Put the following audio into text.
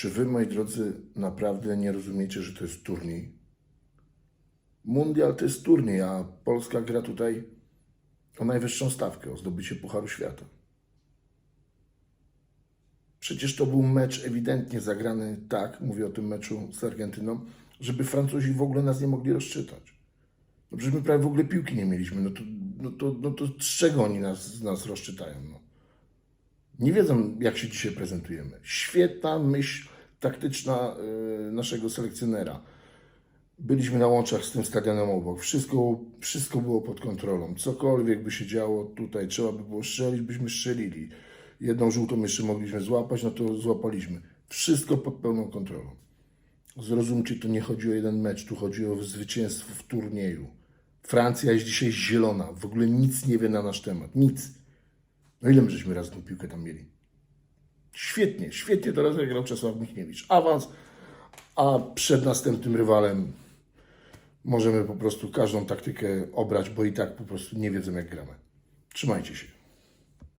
Czy wy, moi drodzy, naprawdę nie rozumiecie, że to jest turniej? Mundial to jest turniej, a Polska gra tutaj o najwyższą stawkę, o zdobycie Pucharu Świata. Przecież to był mecz ewidentnie zagrany tak, mówię o tym meczu z Argentyną, żeby Francuzi w ogóle nas nie mogli rozczytać. No przecież my prawie w ogóle piłki nie mieliśmy. No to, no to, no to z czego oni nas, nas rozczytają? No? Nie wiedzą, jak się dzisiaj prezentujemy. Świetna myśl taktyczna y, naszego selekcjonera. Byliśmy na łączach z tym stadionem obok. Wszystko, wszystko było pod kontrolą. Cokolwiek by się działo tutaj, trzeba by było strzelić, byśmy strzelili. Jedną żółtą jeszcze mogliśmy złapać, no to złapaliśmy. Wszystko pod pełną kontrolą. Zrozumcie, tu nie chodzi o jeden mecz, tu chodzi o zwycięstwo w turnieju. Francja jest dzisiaj zielona, w ogóle nic nie wie na nasz temat, nic. No ile my żeśmy raz tą piłkę tam mieli? Świetnie, świetnie teraz grał Czesław Michniewicz. Awans, a przed następnym rywalem możemy po prostu każdą taktykę obrać, bo i tak po prostu nie wiedzą jak gramy. Trzymajcie się.